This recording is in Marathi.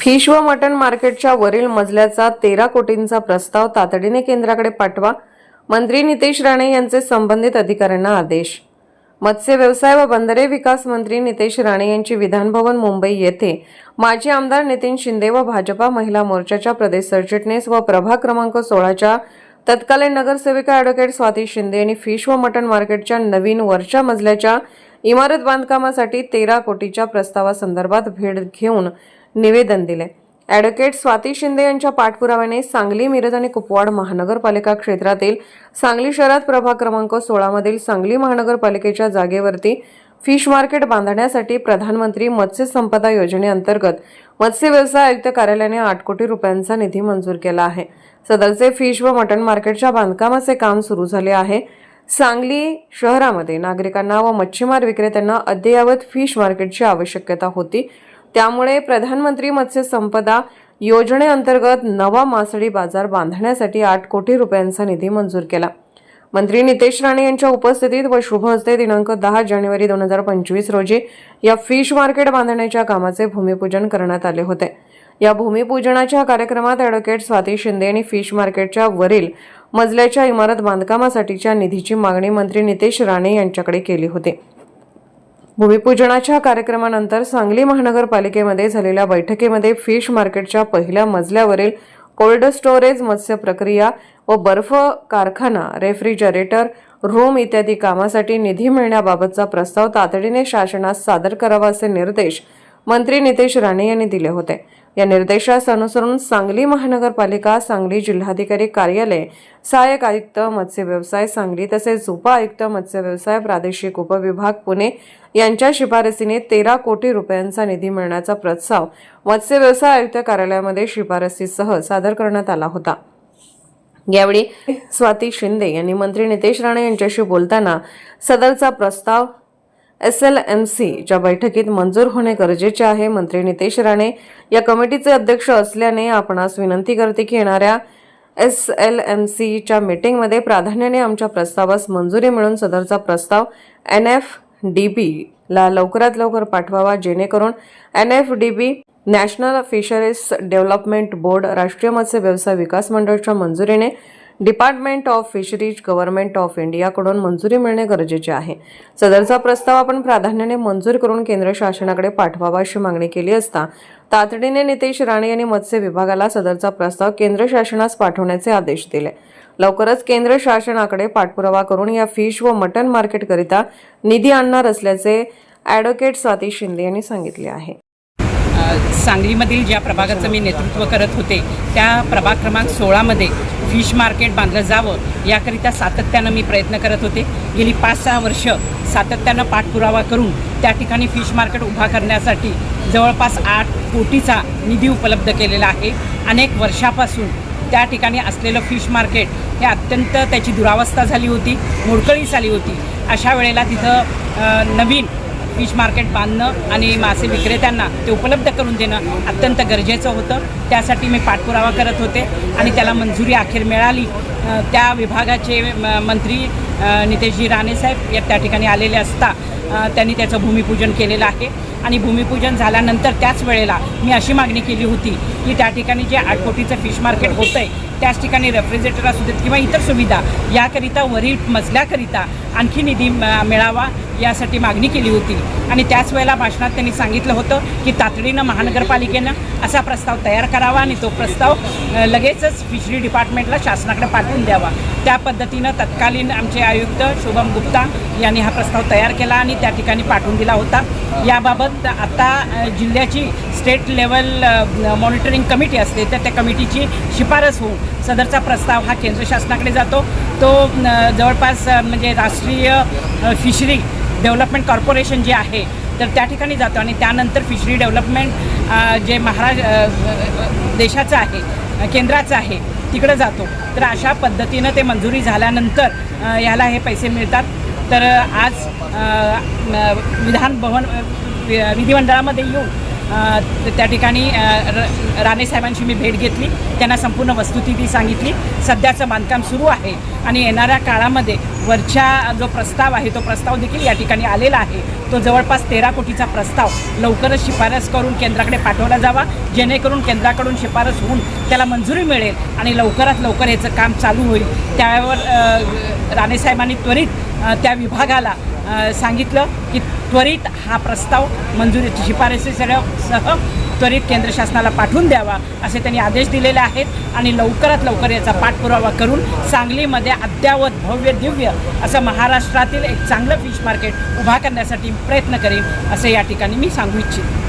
फिश व मटण मार्केटच्या वरील मजल्याचा तेरा कोटींचा प्रस्ताव तातडीने केंद्राकडे पाठवा मंत्री नितेश राणे यांचे संबंधित अधिकाऱ्यांना आदेश. मत्स्य व्यवसाय व बंदरे विकास मंत्री नितेश राणे यांची विधानभवन मुंबई येथे माजी आमदार नितीन शिंदे व भाजपा महिला मोर्चाच्या प्रदेश सरचिटणीस व प्रभाग क्रमांक सोळाच्या तत्कालीन नगरसेविका ॲडव्होकेट स्वाती शिंदे यांनी फिश व मटण मार्केटच्या नवीन वरच्या मजल्याच्या इमारत बांधकामासाठी तेरा कोटीच्या प्रस्तावासंदर्भात भेट घेऊन निवेदन दिले. ॲडव्होकेट स्वाती शिंदे यांच्या पाठपुराव्याने सांगली मिरज आणि कुपवाड महानगरपालिका क्षेत्रातील सांगली शहरात प्रभाग क्रमांक सोळामधील सांगली महानगरपालिकेच्या जागेवरती फिश मार्केट बांधण्यासाठी प्रधानमंत्री मत्स्य संपदा योजनेअंतर्गत मत्स्य व्यवसाय आयुक्त कार्यालयाने आठ कोटी रुपयांचा निधी मंजूर केला आहे. सदरचे फिश व मटण मार्केटच्या बांधकामाचे काम सुरू झाले आहे. सांगली शहरामध्ये नागरिकांना व मच्छीमार विक्रेत्यांना अद्ययावत फिश मार्केटची आवश्यकता होती. त्यामुळे प्रधानमंत्री मत्स्य संपदा योजनेअंतर्गत नवा मासळी बाजार बांधण्यासाठी आठ कोटी रुपयांचा निधी मंजूर केला. मंत्री नितेश राणे यांच्या उपस्थितीत व शुभ हस्ते दिनांक दहा जानेवारी दोन हजार पंचवीस रोजी या फिश मार्केट बांधण्याच्या कामाचे भूमिपूजन करण्यात आले होते. या भूमिपूजनाच्या कार्यक्रमात ॲडव्होकेट स्वाती शिंदे यांनी फिश मार्केटच्या वरील मजल्याच्या इमारत बांधकामासाठीच्या निधीची मागणी मंत्री नितेश राणे यांच्याकडे केली होती. भूमिपूजनाच्या कार्यक्रमानंतर सांगली महानगरपालिकेमध्ये झालेल्या बैठकीमध्ये फिश मार्केटच्या पहिल्या मजल्यावरील कोल्ड स्टोरेज मत्स्य प्रक्रिया व बर्फ कारखाना रेफ्रिजरेटर रूम इत्यादी कामासाठी निधी मिळण्याबाबतचा प्रस्ताव तातडीने शासनास सादर करावा असे निर्देश मंत्री नितेश राणे यांनी दिले होते. या निर्देशास अनुसरून सांगली महानगरपालिका सांगली जिल्हाधिकारी कार्यालय सहाय्यक आयुक्त मत्स्य व्यवसाय सांगली तसेच झोपा आयुक्त मत्स्य व्यवसाय प्रादेशिक उपविभाग पुणे यांच्या शिफारसीने तेरा कोटी रुपयांचा निधी मिळण्याचा प्रस्ताव मत्स्य व्यवसाय आयुक्त कार्यालयामध्ये शिफारसीसह सादर करण्यात आला होता. यावेळी स्वाती शिंदे यांनी मंत्री नितेश राणे यांच्याशी बोलताना सदरचा प्रस्ताव एस एल एम सीच्या बैठकीत मंजूर होणे गरजेचे आहे. मंत्री नितेश राणे या कमिटीचे अध्यक्ष असल्याने आपणास विनंती करते की येणाऱ्या एस एल एम सीच्या मीटिंगमध्ये प्राधान्याने आमच्या प्रस्तावास मंजुरी मिळून सदरचा प्रस्ताव एन एफ डी बीला लवकरात लवकर पाठवावा जेणेकरून N F D B national fisheries development board राष्ट्रीय मत्स्य व्यवसाय विकास मंडळाच्या मंजुरीने department of fisheries government of इंडियाकडून मंजुरी मिळणे गरजेचे आहे. सदरचा प्रस्ताव आपण प्राधान्याने मंजूर करून केंद्र शासनाकडे पाठवावा अशी मागणी केली असता तातडीने नितेश राणे यांनी मत्स्य विभागाला सदरचा प्रस्ताव केंद्र शासनास पाठवण्याचे आदेश दिले. लवकरच केंद्र शासनाकडे पाठपुरावा करून या फिश व मटन मार्केटकरिता निधी आणणार असल्याचे ॲडव्होकेट स्वाती शिंदे यांनी सांगितले आहे. सांगलीमधील ज्या प्रभागाचं मी नेतृत्व करत होते त्या प्रभाग क्रमांक सोळामध्ये फिश मार्केट बांधलं जावं याकरिता सातत्यानं मी प्रयत्न करत होते. गेली पाच सहा वर्ष सातत्यानं पाठपुरावा करून त्या ठिकाणी फिश मार्केट उभा करण्यासाठी जवळपास आठ कोटीचा निधी उपलब्ध केलेला आहे. अनेक वर्षापासून त्या ठिकाणी असलेलं फिश मार्केट हे अत्यंत त्याची दुरावस्था झाली होती मोडकळीस आली होती. अशा वेळेला तिथं नवीन फिश मार्केट बांधणं आणि मासे विक्रेत्यांना ते उपलब्ध करून देणं अत्यंत गरजेचं होतं. त्यासाठी मी पाठपुरावा करत होते आणि त्याला मंजुरी अखेर मिळाली. त्या विभागाचे म- मंत्री नितेशजी राणेसाहेब या त्या ठिकाणी आलेले असता. त्यांनी त्याचं भूमिपूजन केलेलं आहे. आणि भूमिपूजन झाल्यानंतर त्याच वेळेला मी अशी मागणी केली होती की त्या ठिकाणी जे आठ कोटीचं फिश मार्केट होतं आहे त्याच ठिकाणी रेफ्रिजरेटर असू देत किंवा इतर सुविधा याकरिता वरील मजल्याकरिता आणखी निधी म- मिळावा यासाठी मागणी केली होती. आणि त्याच वेळेला भाषणात त्यांनी सांगितलं होतं की तातडीनं महानगरपालिकेनं असा प्रस्ताव तयार करावा आणि तो प्रस्ताव लगेचच फिशरी डिपार्टमेंटला शासनाकडे पाठवून द्यावा. त्या पद्धतीनं तत्कालीन आमचे आयुक्त शुभम गुप्ता यांनी हा प्रस्ताव तयार केला आणि त्या ठिकाणी पाठवून दिला होता. याबाबत आता जिल्ह्याची स्टेट लेवल मॉनिटरिंग कमिटी असते तर त्या कमिटीची शिफारस होऊन सदरचा प्रस्ताव हा केंद्र शासनाकडे जातो. तो जवळपास म्हणजे राष्ट्रीय फिशरी डेव्हलपमेंट कॉर्पोरेशन जे आहे तर त्या ठिकाणी जातो आणि त्यानंतर फिशरी डेव्हलपमेंट जे महाराज देशाचं आहे केंद्राचं आहे तिकडं जातो. तर अशा पद्धतीनं ते मंजुरी झाल्यानंतर याला हे पैसे मिळतात. तर आज विधान भवन विधिमंडळामध्ये येऊन त्या ठिकाणी र- राणे साहेबांची मी भेट घेतली. त्यांना संपूर्ण वस्तुती ती सांगितली. सध्याचं बांधकाम सुरू आहे आणि येणाऱ्या काळामध्ये वरच्या जो प्रस्ताव आहे तो प्रस्ताव देखील या ठिकाणी आलेला आहे. तो जवळपास तेरा कोटीचा प्रस्ताव लवकरच शिफारस करून केंद्राकडे पाठवला जावा. जेणेकरून केंद्राकडून शिफारस होऊन त्याला मंजुरी मिळेल आणि लवकरात लवकर याचं काम चालू होईल. त्यावर राणेसाहेबांनी त्वरित त्या विभागाला सांगितलं की त्वरित हा प्रस्ताव मंजुरीची शिफारसी सह त्वरित केंद्र शासनाला पाठवून द्यावा असे त्यांनी आदेश दिलेले आहेत आणि लवकरात लवकर याचा पाठपुरावा करून सांगलीमध्ये अद्यावत भव्य दिव्य असं महाराष्ट्रातील एक चांगलं फिश मार्केट उभा करण्यासाठी प्रयत्न करेन असं या ठिकाणी मी सांगू इच्छितो.